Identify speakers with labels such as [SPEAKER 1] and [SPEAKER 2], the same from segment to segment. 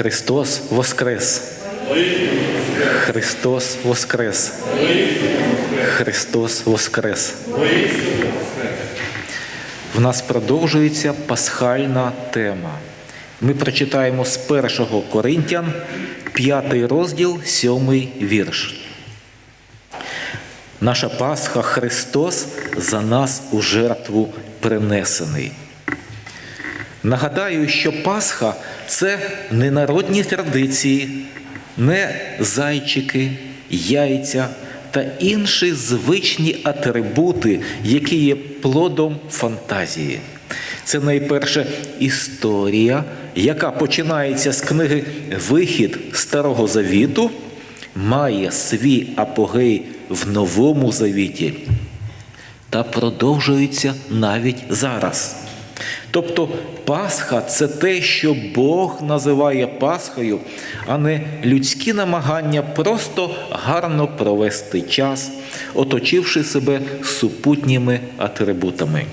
[SPEAKER 1] Христос Воскрес! Христос Воскрес! Христос Воскрес! В нас продовжується пасхальна тема. Ми прочитаємо з 1 Коринтян, 5 розділ, 7 вірш. Наша Пасха Христос за нас у жертву принесений. Нагадаю, що Пасха це не народні традиції, не зайчики, яйця та інші звичні атрибути, які є плодом фантазії. Це найперше історія, яка починається з книги Вихід Старого Завіту, має свій апогей в Новому Завіті та продовжується навіть зараз. Тобто Пасха це те, що Бог називає Пасхою, а не людські намагання просто гарно провести час, оточивши себе супутніми атрибутами.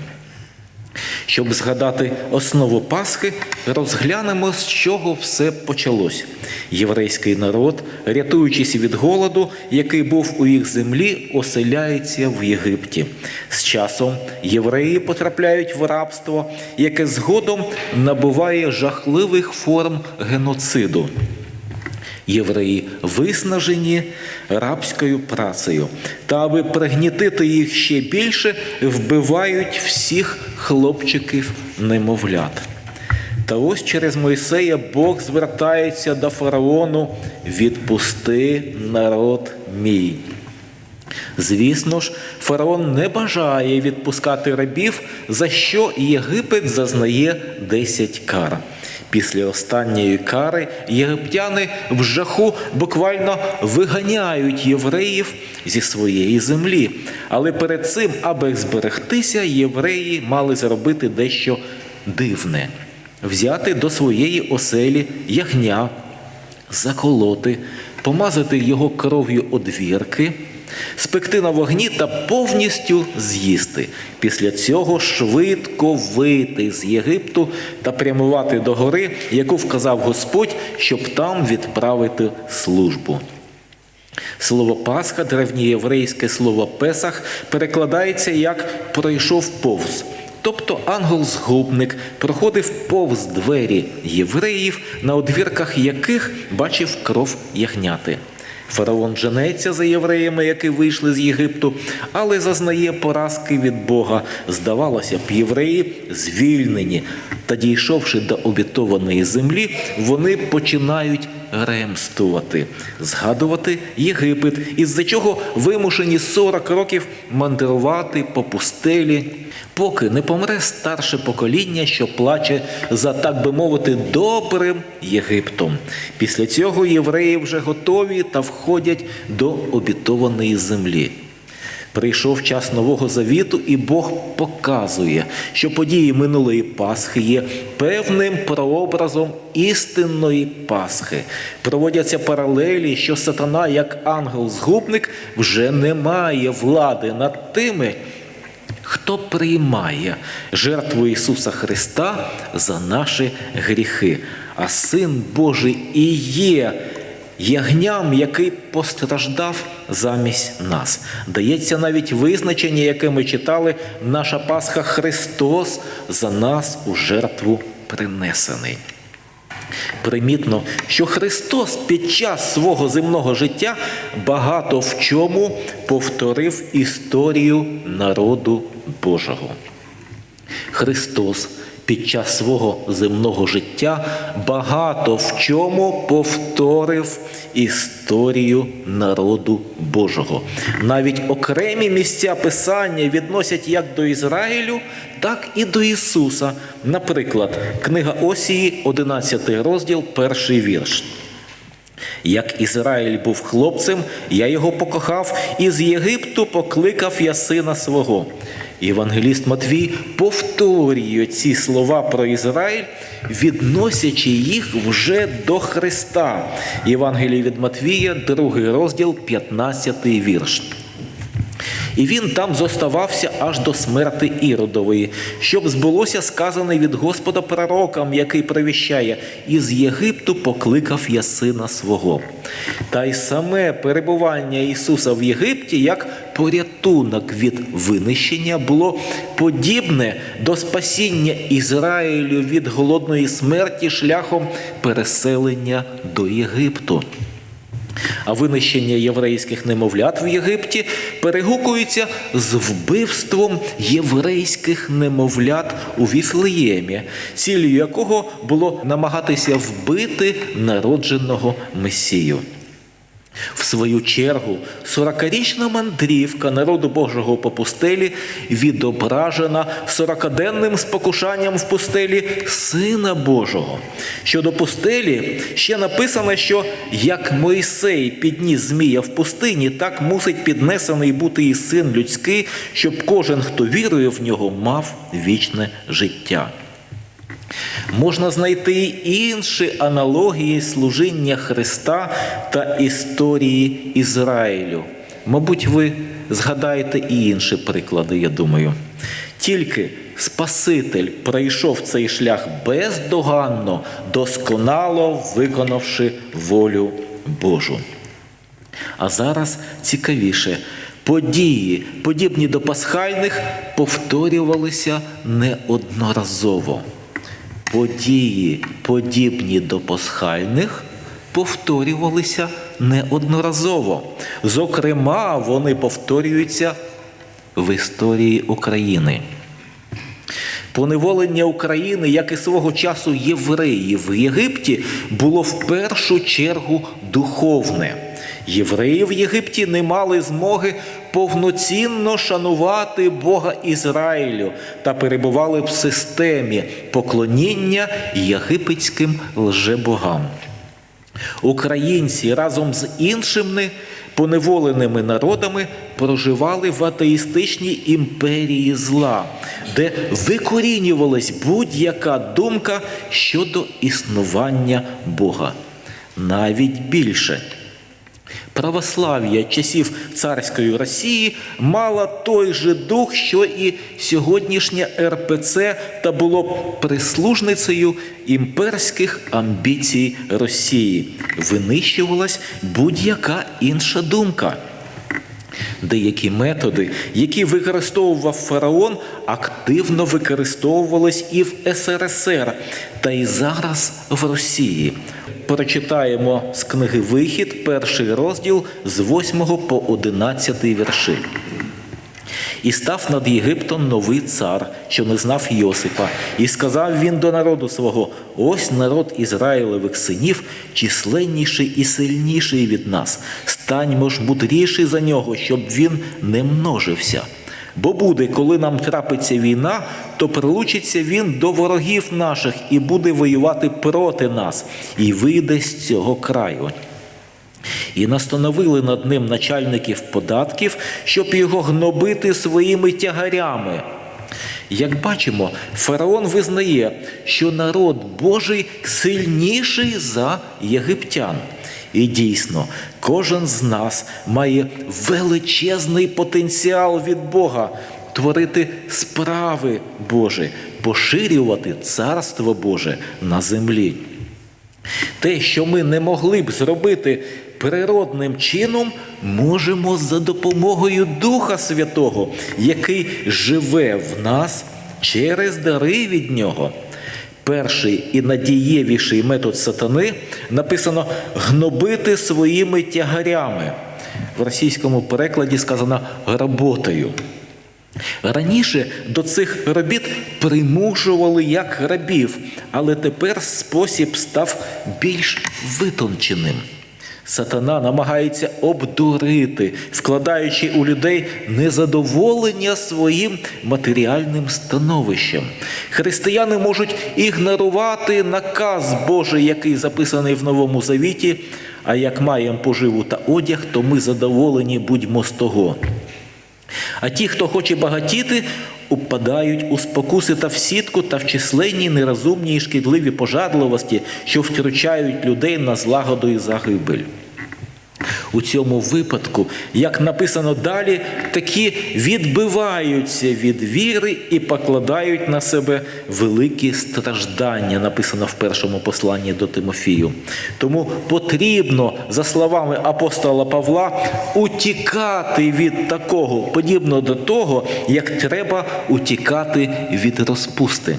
[SPEAKER 1] Щоб згадати основу Пасхи, розглянемо, з чого все почалось. Єврейський народ, рятуючись від голоду, який був у їх землі, оселяється в Єгипті. З часом євреї потрапляють в рабство, яке згодом набуває жахливих форм геноциду. Євреї виснажені рабською працею, та аби пригнітити їх ще більше, вбивають всіх хлопчиків немовлят. Та ось через Мойсея Бог звертається до фараону відпусти народ мій. Звісно ж, фараон не бажає відпускати рабів, за що Єгипет зазнає 10 кар. Після останньої кари єгиптяни в жаху буквально виганяють євреїв зі своєї землі. Але перед цим, аби зберегтися, євреї мали зробити дещо дивне: взяти до своєї оселі ягня, заколоти, помазати його кров'ю одвірки спекти на вогні та повністю з'їсти. Після цього швидко вийти з Єгипту та прямувати до гори, яку вказав Господь, щоб там відправити службу. Слово Пасха, древньоєврейське слово Песах, перекладається як пройшов повз. Тобто ангел-згубник проходив повз двері євреїв, на одвірках яких бачив кров ягняти. Фараон женеться за євреями, які вийшли з Єгипту, але зазнає поразки від Бога. Здавалося б, євреї звільнені. Та дійшовши до обітованої землі, вони починають ремствувати, згадувати Єгипет, із-за чого вимушені 40 років мандрувати по пустелі, поки не помре старше покоління, що плаче за, так би мовити, добрим Єгиптом. Після цього євреї вже готові та входять до обітованої землі. Прийшов час Нового Завіту, і Бог показує, що події минулої Пасхи є певним прообразом істинної Пасхи. Проводяться паралелі, що сатана, як ангел-згубник, вже не має влади над тими, хто приймає жертву Ісуса Христа за наші гріхи. А Син Божий і є ягням, який постраждав замість нас. Дається навіть визначення, яке ми читали, наша Пасха Христос за нас у жертву принесений. Примітно, що Христос під час свого земного життя багато в чому повторив історію народу Божого. Христос під час свого земного життя багато в чому повторив історію народу Божого. Навіть окремі місця Писання відносять як до Ізраїлю, так і до Ісуса. Наприклад, книга Осії, 11 розділ, перший вірш. Як Ізраїль був хлопцем, я його покохав, і з Єгипту покликав я сина свого. Євангеліст Матвій повторює ці слова про Ізраїль, відносячи їх вже до Христа. Євангеліє від Матвія, другий розділ, 15 вірш. І він там зоставався аж до смерти Іродової, щоб збулося сказане від Господа пророкам, який провіщає, із Єгипту покликав я сина свого. Та й саме перебування Ісуса в Єгипті як порятунок від винищення було подібне до спасіння Ізраїлю від голодної смерті шляхом переселення до Єгипту. А винищення єврейських немовлят в Єгипті перегукується з вбивством єврейських немовлят у Віфлеємі, ціллю якого було намагатися вбити народженого Месію. В свою чергу, сорокарічна мандрівка народу Божого по пустелі відображена сорокаденним спокушанням в пустелі Сина Божого. Щодо пустелі ще написано, що як Мойсей підніс Змія в пустині, так мусить піднесений бути і син людський, щоб кожен, хто вірує в нього, мав вічне життя. Можна знайти інші аналогії служіння Христа та історії Ізраїлю. Мабуть, ви згадаєте і інші приклади, я думаю. Тільки Спаситель пройшов цей шлях бездоганно, досконало виконавши волю Божу. А зараз цікавіше. Події, подібні до пасхальних, повторювалися неодноразово. Події, подібні до пасхальних, повторювалися неодноразово. Зокрема, вони повторюються в історії України. Поневолення України, як і свого часу євреїв в Єгипті, було в першу чергу духовне. Євреї в Єгипті не мали змоги повноцінно шанувати Бога Ізраїлю та перебували в системі поклоніння єгипетським лжебогам. Українці разом з іншими поневоленими народами проживали в атеїстичній імперії зла, де викорінювалась будь-яка думка щодо існування Бога. Навіть більше. Православ'я часів царської Росії мала той же дух, що і сьогоднішнє РПЦ, та було прислужницею імперських амбіцій Росії. Винищувалась будь-яка інша думка. Деякі методи, які використовував фараон, активно використовувались і в СРСР, та й зараз в Росії. Прочитаємо з книги Вихід, перший розділ з 8 по 11 вірші. І став над Єгиптом новий цар, що не знав Йосипа, і сказав він до народу свого: ось народ Ізраїлевих синів, численніший і сильніший від нас. Станьмо ж мудріші за нього, щоб він не множився. Бо буде, коли нам трапиться війна, то прилучиться він до ворогів наших і буде воювати проти нас, і вийде з цього краю. І настановили над ним начальників податків, щоб його гнобити своїми тягарями. Як бачимо, фараон визнає, що народ Божий сильніший за єгиптян. І дійсно, кожен з нас має величезний потенціал від Бога творити справи Божі, поширювати царство Боже на землі. Те, що ми не могли б зробити природним чином, можемо за допомогою Духа Святого, який живе в нас через дари від Нього. Перший і надієвіший метод сатани написано гнобити своїми тягарями. В російському перекладі сказано роботою. Раніше до цих робіт примушували як рабів, але тепер спосіб став більш витонченим. Сатана намагається обдурити, вкладаючи у людей незадоволення своїм матеріальним становищем. Християни можуть ігнорувати наказ Божий, який записаний в Новому Завіті. А як маємо поживу та одяг, то ми задоволені будьмо з того. А ті, хто хоче багатіти, упадають у спокуси та в сітку та в численні нерозумні і шкідливі пожадливості, що втручають людей на злагоду і загибель. У цьому випадку, як написано далі, такі відбиваються від віри і покладають на себе великі страждання, написано в першому посланні до Тимофію. Тому потрібно, за словами апостола Павла, утікати від такого, подібно до того, як треба утікати від розпусти.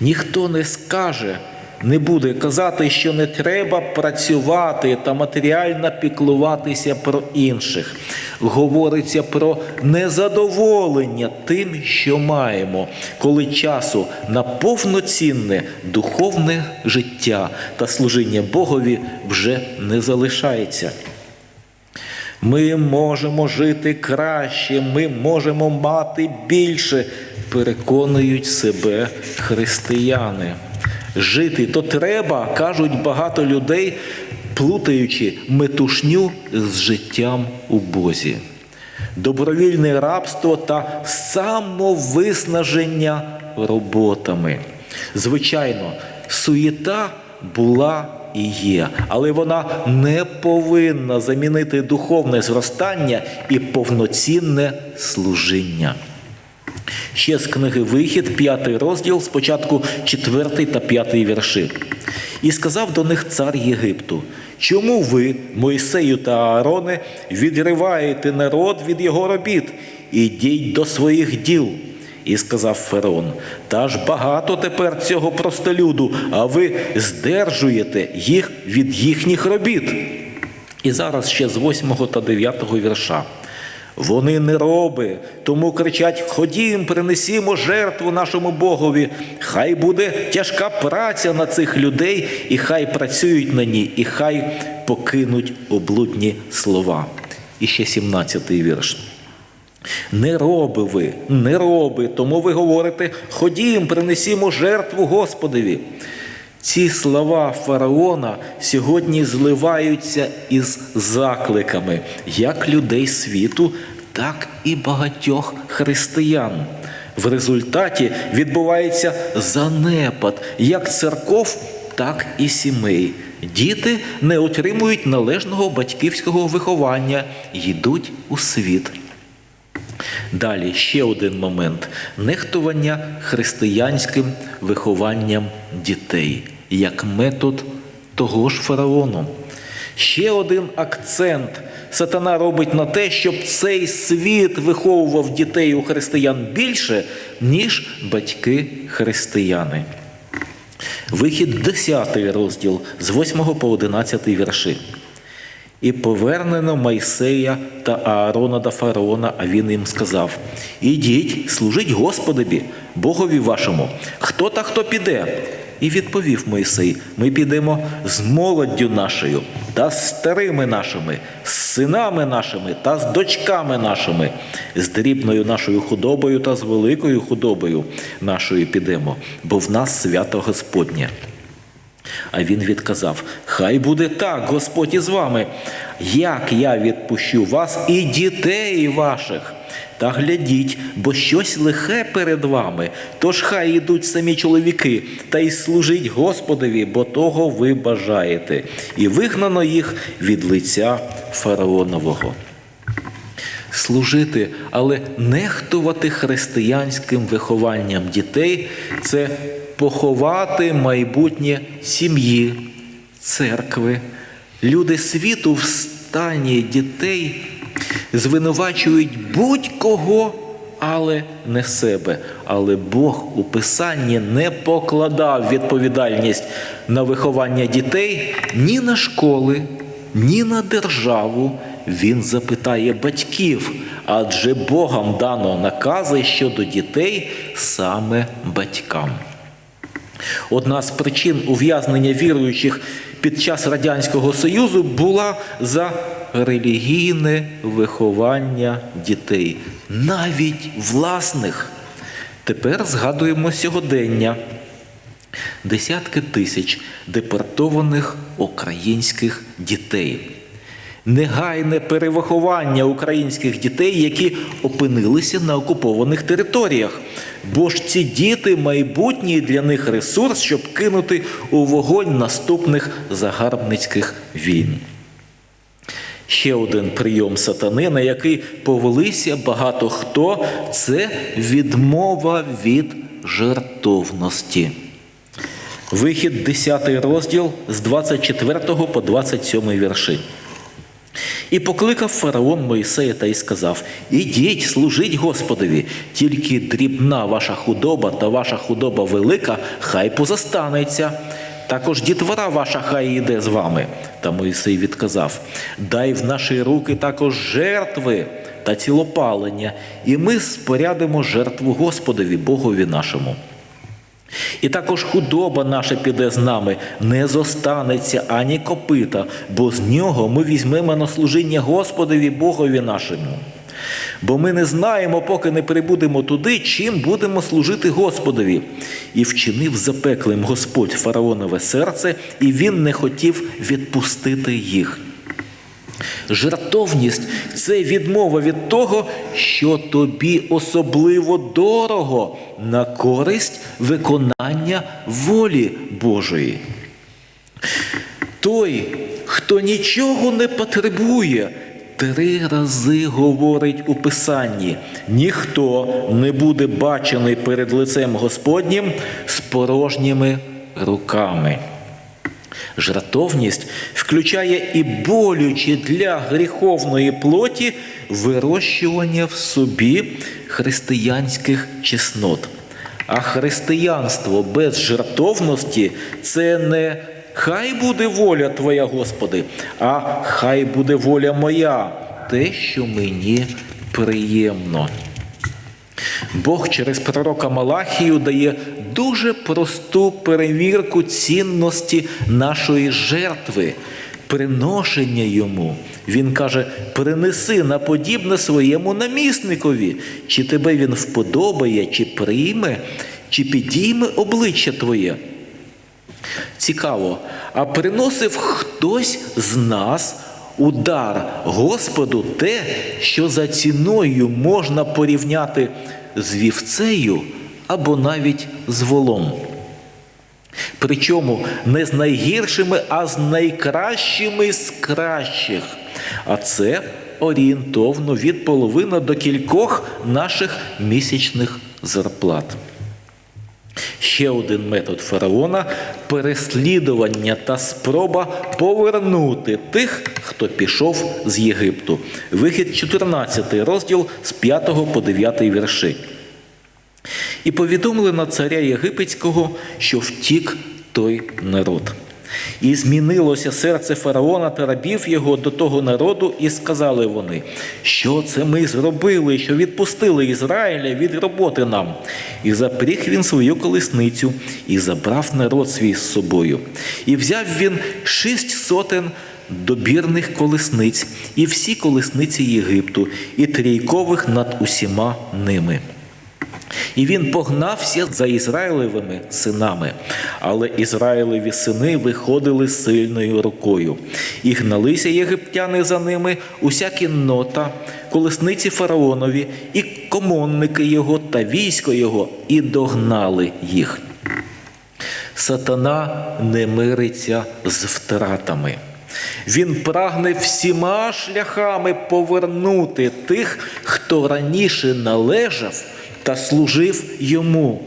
[SPEAKER 1] Ніхто не скаже, не буде казати, що не треба працювати та матеріально піклуватися про інших. Говориться про незадоволення тим, що маємо, коли часу на повноцінне духовне життя та служіння Богові вже не залишається. Ми можемо жити краще, ми можемо мати більше, переконують себе християни. Жити то треба, кажуть багато людей, плутаючи метушню з життям у Бозі. Добровільне рабство та самовиснаження роботами. Звичайно, суєта була і є, але вона не повинна замінити духовне зростання і повноцінне служіння. Ще з книги Вихід, п'ятий розділ, спочатку четвертий та п'ятий вірші. І сказав до них цар Єгипту: Чому ви, Мойсею та Аароне, відриваєте народ від його робіт? Ідіть до своїх діл. І сказав Фараон, та ж багато тепер цього простолюду, а ви здержуєте їх від їхніх робіт. І зараз ще з 8 та 9 вірша. Вони не роби, тому кричать: Ходім, принесімо жертву нашому Богові. Хай буде тяжка праця на цих людей, і хай працюють на ній, і хай покинуть облудні слова. І ще 17-й вірш. Не роби ви, не роби, тому ви говорите, ходім, принесімо жертву Господові. Ці слова фараона сьогодні зливаються із закликами як людей світу, так і багатьох християн. В результаті відбувається занепад як церков, так і сімей. Діти не отримують належного батьківського виховання, йдуть у світ. Далі ще один момент нехтування християнським вихованням дітей як метод того ж фараону. Ще один акцент сатана робить на те, щоб цей світ виховував дітей у християн більше, ніж батьки християни. Вихід 10 розділ з 8 по 11 вірши. І повернено Майсея та Аарона до фараона, а він їм сказав: Ідіть, служіть Господові, Богові вашому, хто та хто піде. І відповів Мойсей: Ми підемо з молоддю нашою, та з старими нашими, з синами нашими та з дочками нашими, з дрібною нашою худобою та з великою худобою нашою підемо, бо в нас свято Господнє. А він відказав: Хай буде так, Господь із вами, як я відпущу вас і дітей ваших. Та глядіть, бо щось лихе перед вами, тож хай ідуть самі чоловіки, та й служить Господові, бо того ви бажаєте, і вигнано їх від лиця фараонового. Служити, але нехтувати християнським вихованням дітей це поховати майбутнє сім'ї, церкви. Люди світу в стані дітей звинувачують будь-кого, але не себе. Але Бог у Писанні не покладав відповідальність на виховання дітей ні на школи, ні на державу. Він запитає батьків, адже Богом дано накази щодо дітей саме батькам. Одна з причин ув'язнення віруючих під час Радянського Союзу була за релігійне виховання дітей, навіть власних. Тепер згадуємо сьогодення. Десятки тисяч депортованих українських дітей. Негайне перевиховання українських дітей, які опинилися на окупованих територіях. Бо ж ці діти майбутній для них ресурс, щоб кинути у вогонь наступних загарбницьких війн. Ще один прийом сатани, на який повелися багато хто, це відмова від жертовності. Вихід 10 розділ з 24 по 27 вірші. І покликав фараон Моїсея та й сказав: Ідіть, служіть Господові, тільки дрібна ваша худоба та ваша худоба велика, хай позастанеться. Також дітвора ваша хай йде з вами. Та Моїсей відказав: Дай в наші руки також жертви та цілопалення, і ми спорядимо жертву Господові, Богові нашому. І також худоба наша піде з нами, не зостанеться ані копита, бо з нього ми візьмемо на служіння Господові Богові нашому. Бо ми не знаємо, поки не прибудемо туди, чим будемо служити Господові. І вчинив запеклим Господь фараонове серце, і він не хотів відпустити їх. Жертовність це відмова від того, що тобі особливо дорого на користь виконання волі Божої. Той, хто нічого не потребує, три рази говорить у Писанні: ніхто не буде бачений перед лицем Господнім з порожніми руками. Жратовність включає і болючі для гріховної плоті вирощування в собі християнських чеснот. А християнство без жертовності це не хай буде воля Твоя, Господи, а хай буде воля моя, те, що мені приємно. Бог через пророка Малахію дає дуже просту перевірку цінності нашої жертви, приношення йому. Він каже: принеси на подібне своєму намісникові, чи тебе він вподобає, чи прийме, чи підійме обличчя твоє. Цікаво, а приносив хтось з нас удар Господу те, що за ціною можна порівняти з вівцею або навіть з волом. Причому не з найгіршими, а з найкращими з кращих. А це орієнтовно від половини до кількох наших місячних зарплат. Ще один метод фараона переслідування та спроба повернути тих, хто пішов з Єгипту. Вихід 14 розділ з 5 по 9 вірші. І повідомлено царя Єгипетського, що втік той народ. І змінилося серце фараона та рабів його до того народу, і сказали вони, що це ми зробили, що відпустили Ізраїля від роботи нам. І запріг він свою колесницю, і забрав народ свій з собою. І взяв він шість сотен добірних колесниць, і всі колесниці Єгипту, і трійкових над усіма ними. І він погнався за Ізраїлевими синами, але Ізраїлеві сини виходили сильною рукою, і гналися єгиптяни за ними, уся кіннота, колесниці фараонові, і комонники його та військо його, і догнали їх. Сатана не мириться з втратами. Він прагне всіма шляхами повернути тих, хто раніше належав та служив йому.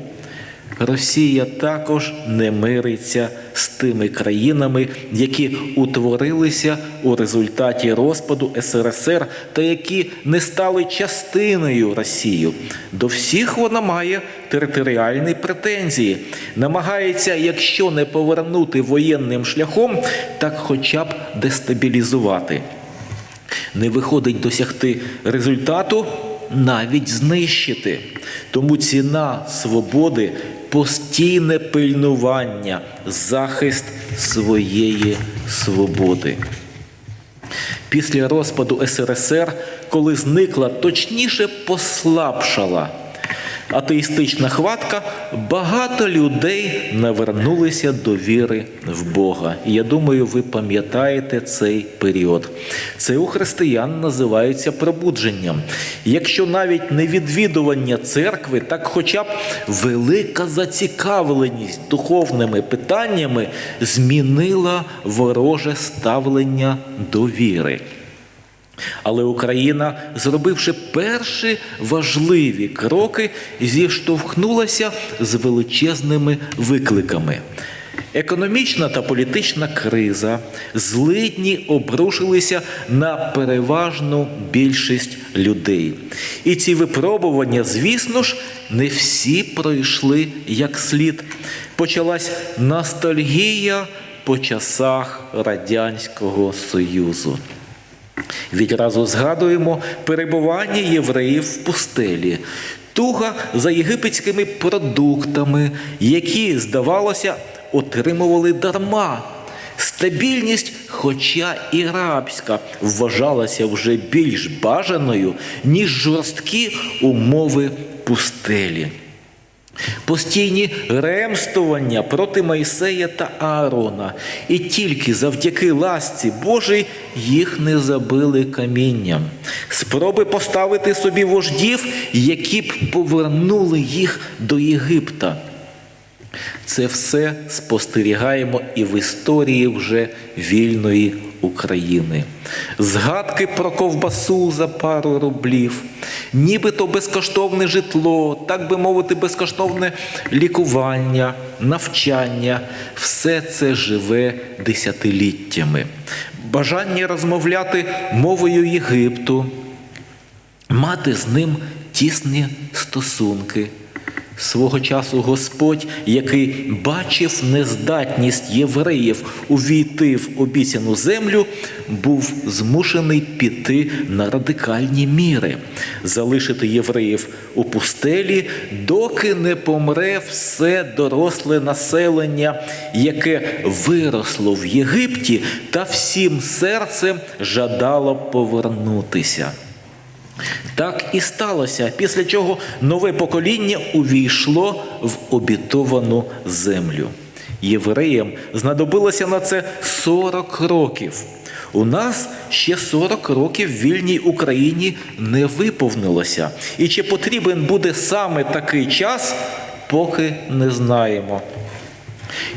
[SPEAKER 1] Росія також не мириться з тими країнами, які утворилися у результаті розпаду СРСР та які не стали частиною Росії. До всіх вона має територіальні претензії, намагається, якщо не повернути воєнним шляхом, так хоча б дестабілізувати. Не виходить досягти результату навіть знищити. Тому ціна свободи постійне пильнування, захист своєї свободи. Після розпаду СРСР, коли зникла, точніше послабшала атеїстична хватка, багато людей навернулися до віри в Бога. І я думаю, ви пам'ятаєте цей період. Це у християн називається пробудженням. Якщо навіть не відвідування церкви, так хоча б велика зацікавленість духовними питаннями змінила вороже ставлення до віри. Але Україна, зробивши перші важливі кроки, зіштовхнулася з величезними викликами. Економічна та політична криза, злидні обрушилися на переважну більшість людей. І ці випробування, звісно ж, не всі пройшли як слід. Почалась ностальгія по часах Радянського Союзу. Відразу згадуємо перебування євреїв в пустелі, туга за єгипетськими продуктами, які, здавалося, отримували дарма. Стабільність, хоча і рабська, вважалася вже більш бажаною, ніж жорсткі умови пустелі. Постійні ремствування проти Мойсея та Аарона, і тільки завдяки ласці Божій їх не забили камінням. Спроби поставити собі вождів, які б повернули їх до Єгипта. Це все спостерігаємо і в історії вже вільної України. Згадки про ковбасу за пару рублів, нібито безкоштовне житло, так би мовити, безкоштовне лікування, навчання все це живе десятиліттями. Бажання розмовляти мовою Єгипту, мати з ним тісні стосунки. Свого часу Господь, який бачив нездатність євреїв увійти в обіцяну землю, був змушений піти на радикальні міри, залишити євреїв у пустелі, доки не помре все доросле населення, яке виросло в Єгипті та всім серцем жадало повернутися. Так і сталося, після чого нове покоління увійшло в обітовану землю. Євреям знадобилося на це 40 років. У нас ще 40 років вільній Україні не виповнилося. І чи потрібен буде саме такий час, поки не знаємо.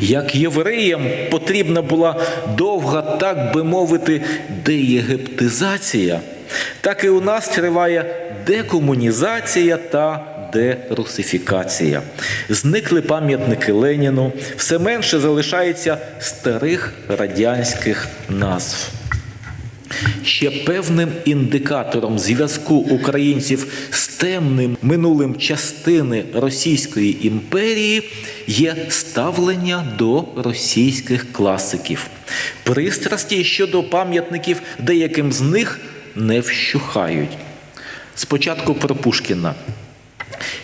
[SPEAKER 1] Як євреям потрібна була довга, так би мовити, деєгиптизація, так і у нас триває декомунізація та дерусифікація. Зникли пам'ятники Леніну, все менше залишається старих радянських назв. Ще певним індикатором зв'язку українців з темним минулим частини Російської імперії є ставлення до російських класиків. Пристрасті щодо пам'ятників деяким з них не вщухають. Спочатку про Пушкіна.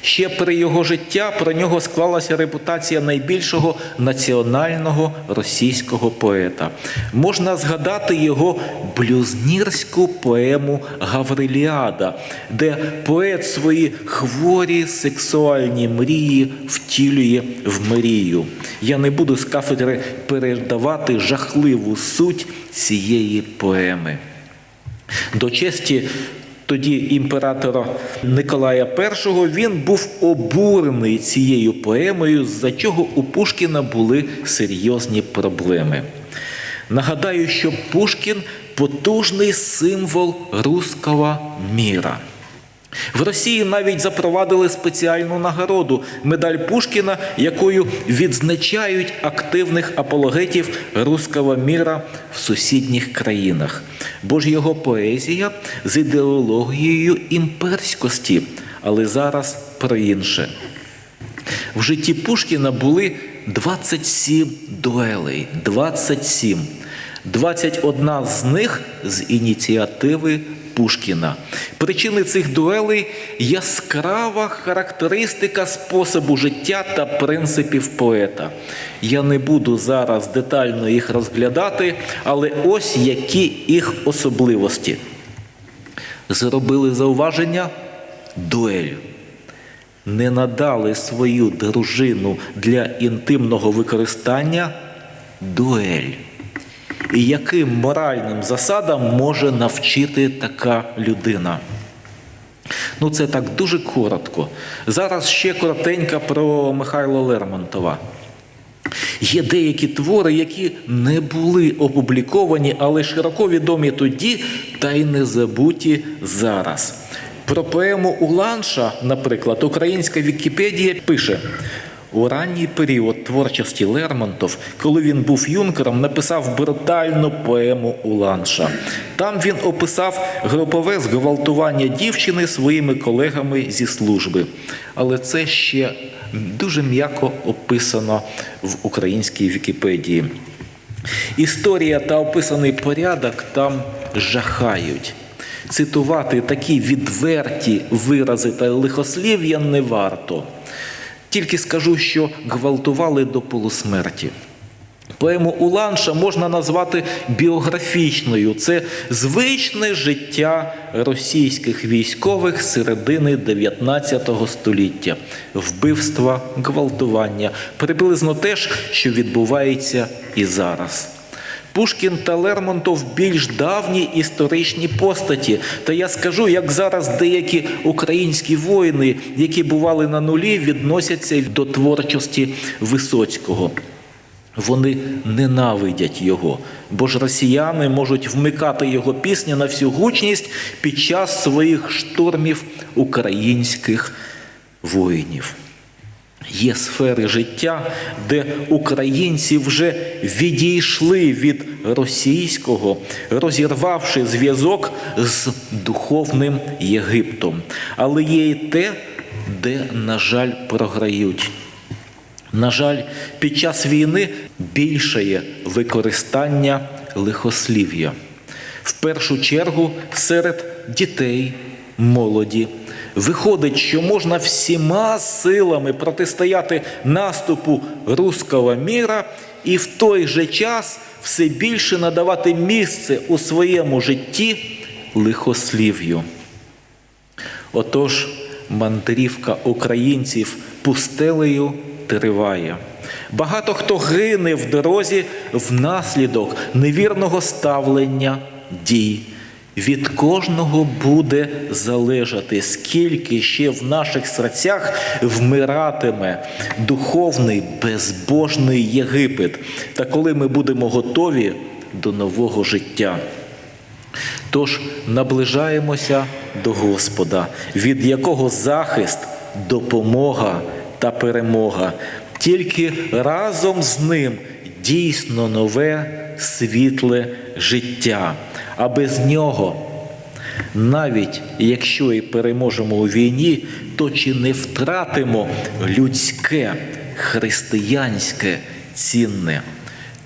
[SPEAKER 1] Ще при його життя про нього склалася репутація найбільшого національного російського поета. Можна згадати його блюзнірську поему Гавриліада, де поет свої хворі сексуальні мрії втілює в мрію. Я не буду з кафедри передавати жахливу суть цієї поеми. До честі тоді імператора Николая І він був обурений цією поемою, за чого у Пушкіна були серйозні проблеми. Нагадаю, що Пушкін потужний символ руского міра. В Росії навіть запровадили спеціальну нагороду медаль Пушкіна, якою відзначають активних апологетів руського міра в сусідніх країнах. Бо ж його поезія з ідеологією імперськості, але зараз про інше. В житті Пушкіна були 27 дуелей. 27. 21 з них з ініціативи Пушкіна. Причини цих дуелей яскрава характеристика способу життя та принципів поета. Я не буду зараз детально їх розглядати, але ось які їх особливості. Зробили зауваження дуель. Не надали свою дружину для інтимного використання дуель. Яким моральним засадам може навчити така людина? Ну, це так дуже коротко. Зараз ще коротенько про Михайла Лермонтова. Є деякі твори, які не були опубліковані, але широко відомі тоді та й не забуті зараз. Про поему Уланша, наприклад, українська Вікіпедія пише. У ранній період творчості Лермонтов, коли він був юнкером, написав брутальну поему Уланша. Там він описав групове зґвалтування дівчини своїми колегами зі служби. Але це ще дуже м'яко описано в українській Вікіпедії. Історія та описаний порядок там жахають. Цитувати такі відверті вирази та лихослів'я не варто. Тільки скажу, що гвалтували до полусмерті. Поему Уланша можна назвати біографічною. Це звичне життя російських військових середини 19 століття, вбивства, гвалтування, приблизно те ж, що відбувається і зараз. Пушкін та Лермонтов більш давні історичні постаті. Та я скажу, як зараз деякі українські воїни, які бували на нулі, відносяться до творчості Висоцького. Вони ненавидять його, бо ж росіяни можуть вмикати його пісні на всю гучність під час своїх штурмів українських воїнів. Є сфери життя, де українці вже відійшли від російського, розірвавши зв'язок з духовним Єгиптом. Але є і те, де, на жаль, програють. На жаль, під час війни більшає використання лихослів'я. В першу чергу серед дітей, молоді. Виходить, що можна всіма силами протистояти наступу руського міра і в той же час все більше надавати місце у своєму житті лихослів'ю. Отож, мандрівка українців пустелею триває. Багато хто гине в дорозі внаслідок невірного ставлення дій. Від кожного буде залежати, скільки ще в наших серцях вмиратиме духовний безбожний Єгипет, та коли ми будемо готові до нового життя. Тож наближаємося до Господа, від якого захист, допомога та перемога. Тільки разом з ним дійсно нове світле життя. А без нього, навіть якщо і переможемо у війні, то чи не втратимо людське, християнське цінне?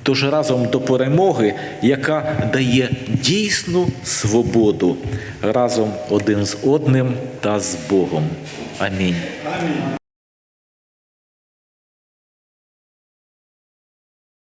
[SPEAKER 1] Тож разом до перемоги, яка дає дійсну свободу, разом один з одним та з Богом. Амінь.